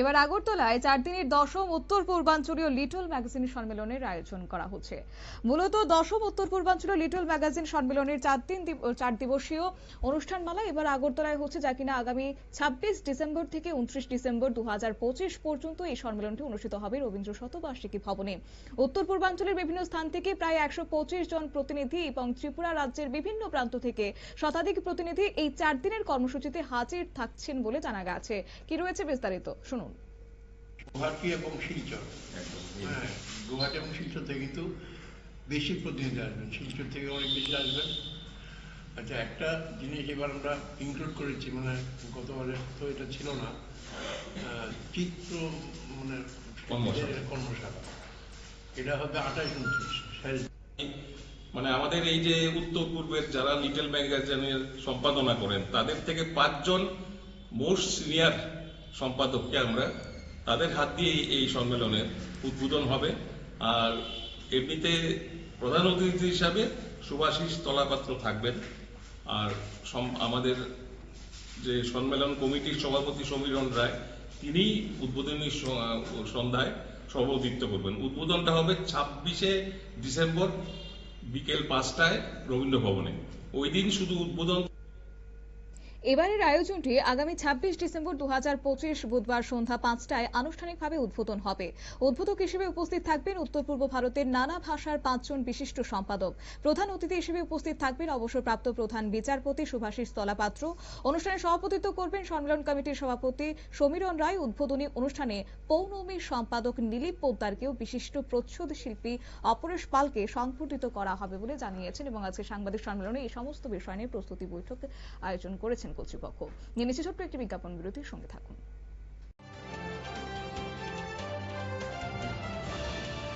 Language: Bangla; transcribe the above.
এবার আগরতলায় চার দিনের দশম উত্তর পূর্বাঞ্চলীয় লিটল ম্যাগাজিন সম্মেলনের আয়োজন করা হচ্ছে। মূলত দশম উত্তর পূর্বাঞ্চলীয় লিটল ম্যাগাজিন সম্মেলনের চার দিন চার দিবসীয় অনুষ্ঠানমালা এবার আগরতলায় হচ্ছে যা কিনা আগামী ছাব্বিশ ডিসেম্বর থেকে উনত্রিশ ডিসেম্বর দুহাজার পঁচিশ পর্যন্ত এই সম্মেলনটি অনুষ্ঠিত হবে রবীন্দ্র শতবার্ষিকী ভবনে। উত্তর পূর্বাঞ্চলের বিভিন্ন স্থান থেকে প্রায় একশো পঁচিশ জন প্রতিনিধি এবং ত্রিপুরা রাজ্যের বিভিন্ন প্রান্ত থেকে শতাধিক প্রতিনিধি এই চার দিনের কর্মসূচিতে হাজির থাকছেন বলে জানা গেছে। কি রয়েছে বিস্তারিত? শুনুন। গুয়াহাটি এবং শিলচর। হ্যাঁ গুয়াহাটি এবং শিলচর থেকে কিন্তু বেশি প্রতিনিধি আসবেন। শিলচর থেকে অনেক বেশি আসবেন। আচ্ছা একটা জিনিস এবার আমরা ইনক্লুড করেছি মানে গতবারে তো এটা ছিল না। চিত্র মানে কর্মশালা। এটা হবে আঠাশ উনত্রিশ মানে আমাদের এই যে উত্তর পূর্বের যারা লিটল ম্যাগাজিনের সম্পাদনা করেন তাদের থেকে পাঁচজন মোস্ট সিনিয়র সম্পাদককে আমরা তাদের হাত দিয়ে এই সম্মেলনের উদ্বোধন হবে। আর এমনিতে প্রধান অতিথি হিসাবে সুভাষিস তলাপাত্র থাকবেন। আর আমাদের যে সম্মেলন কমিটির সভাপতি সমীরণ রায় তিনি উদ্বোধনী সন্ধ্যায় সভাপতিত্ব করবেন। উদ্বোধনটা হবে ছাব্বিশে ডিসেম্বর বিকেল পাঁচটায় রবীন্দ্র ভবনে। ওই দিন শুধু উদ্বোধন এবারের আয়োজনটি আগামী ছাব্বিশ ডিসেম্বর দু হাজার পঁচিশ বুধবার সন্ধ্যা পাঁচটায় আনুষ্ঠানিকভাবে উদ্বোধন হবে। উদ্বোধক হিসেবে উপস্থিত থাকবেন উত্তর পূর্ব ভারতের নানা ভাষার পাঁচজন বিশিষ্ট সম্পাদক। প্রধান অতিথি হিসেবে উপস্থিত থাকবেন অবসরপ্রাপ্ত প্রধান বিচারপতি সুভাষিস তলাপাত্র। অনুষ্ঠানে সভাপতিত্ব করবেন সম্মেলন কমিটির সভাপতি সমীরণ রায়। উদ্বোধনী অনুষ্ঠানে পৌনমীর সম্পাদক নীলিপ পোদ্দারকেও বিশিষ্ট প্রচ্ছদ শিল্পী অপরেশ পালকে সংগঠিত করা হবে বলে জানিয়েছেন এবং আজকে সাংবাদিক সম্মেলনে এই সমস্ত বিষয় নিয়ে প্রস্তুতি বৈঠক আয়োজন করেছেন। কর্তৃপক্ষ। নিয়ে নিচে ছোট্ট একটি বিজ্ঞাপন বিরতির সঙ্গে থাকুন।